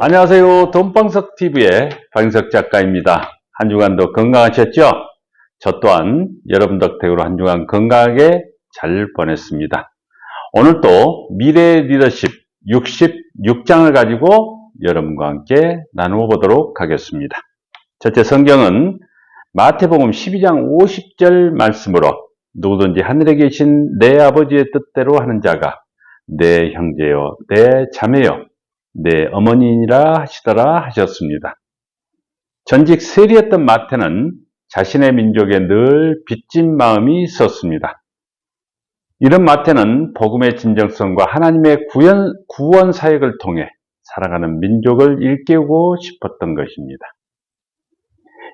안녕하세요. 돈방석TV의 방석 작가입니다. 한 주간도 건강하셨죠? 저 또한 여러분 덕택으로 한 주간 건강하게 잘 보냈습니다. 오늘도 미래 리더십 66장을 가지고 여러분과 함께 나누어 보도록 하겠습니다. 첫째 성경은 마태복음 12장 50절 말씀으로 누구든지 하늘에 계신 내 아버지의 뜻대로 하는 자가 내 형제요, 내 자매요, 내 어머니니라 하시더라 하셨습니다. 전직 세리였던 마태는 자신의 민족에 늘 빚진 마음이 있었습니다. 이런 마태는 복음의 진정성과 하나님의 구원, 구원 사역을 통해 살아가는 민족을 일깨우고 싶었던 것입니다.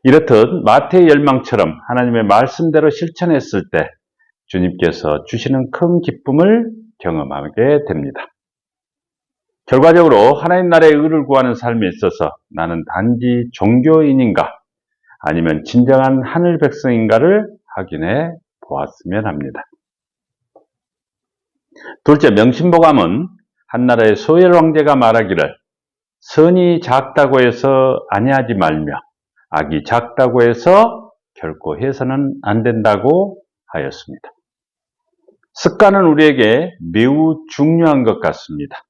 이렇듯 마태의 열망처럼 하나님의 말씀대로 실천했을 때 주님께서 주시는 큰 기쁨을 경험하게 됩니다. 결과적으로 하나님 나라의 의를 구하는 삶에 있어서 나는 단지 종교인인가 아니면 진정한 하늘 백성인가를 확인해 보았으면 합니다. 둘째, 명심보감은 한나라의 소열 왕제가 말하기를 선이 작다고 해서 아니하지 말며 악이 작다고 해서 결코 해서는 안 된다고 하였습니다. 습관은 우리에게 매우 중요한 것 같습니다.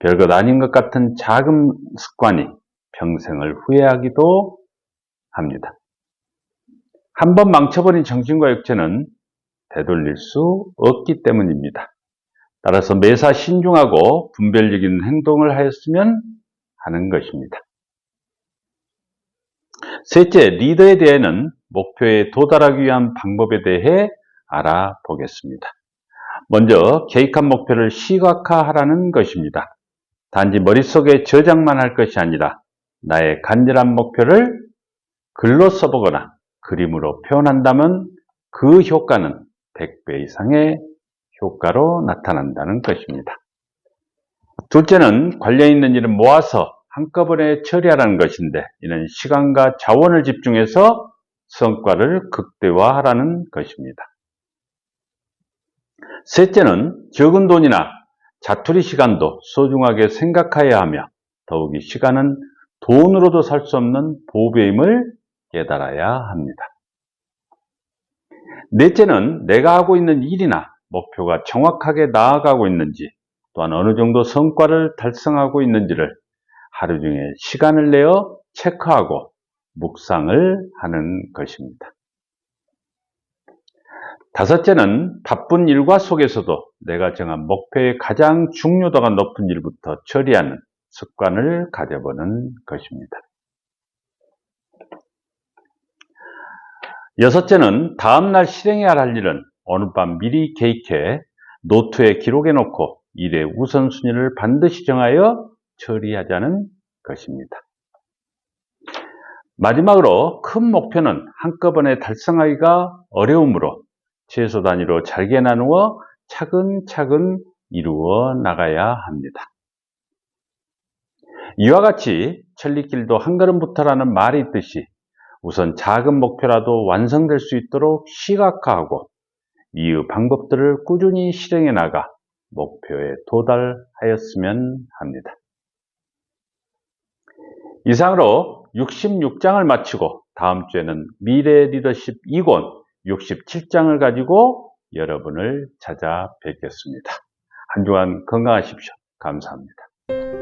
별것 아닌 것 같은 작은 습관이 평생을 후회하기도 합니다. 한 번 망쳐버린 정신과 육체는 되돌릴 수 없기 때문입니다. 따라서 매사 신중하고 분별적인 행동을 하였으면 하는 것입니다. 셋째, 리더에 대해는 목표에 도달하기 위한 방법에 대해 알아보겠습니다. 먼저 계획한 목표를 시각화하라는 것입니다. 단지 머릿속에 저장만 할 것이 아니라 나의 간절한 목표를 글로 써보거나 그림으로 표현한다면 그 효과는 100배 이상의 효과로 나타난다는 것입니다. 둘째는 관련 있는 일을 모아서 한꺼번에 처리하라는 것인데 이는 시간과 자원을 집중해서 성과를 극대화하라는 것입니다. 셋째는 적은 돈이나 자투리 시간도 소중하게 생각해야 하며 더욱이 시간은 돈으로도 살 수 없는 보배임을 깨달아야 합니다. 넷째는 내가 하고 있는 일이나 목표가 정확하게 나아가고 있는지 또한 어느 정도 성과를 달성하고 있는지를 하루 중에 시간을 내어 체크하고 묵상을 하는 것입니다. 다섯째는 바쁜 일과 속에서도 내가 정한 목표의 가장 중요도가 높은 일부터 처리하는 습관을 가져보는 것입니다. 여섯째는 다음날 실행해야 할 일은 오늘 밤 미리 계획해 노트에 기록해 놓고 일의 우선순위를 반드시 정하여 처리하자는 것입니다. 마지막으로 큰 목표는 한꺼번에 달성하기가 어려우므로 최소 단위로 잘게 나누어 차근차근 이루어 나가야 합니다. 이와 같이 천리길도 한 걸음부터라는 말이 있듯이 우선 작은 목표라도 완성될 수 있도록 시각화하고 이후 방법들을 꾸준히 실행해 나가 목표에 도달하였으면 합니다. 이상으로 66장을 마치고 다음 주에는 미래 리더십 2권 67장을 가지고 여러분을 찾아뵙겠습니다. 한 주간 건강하십시오. 감사합니다.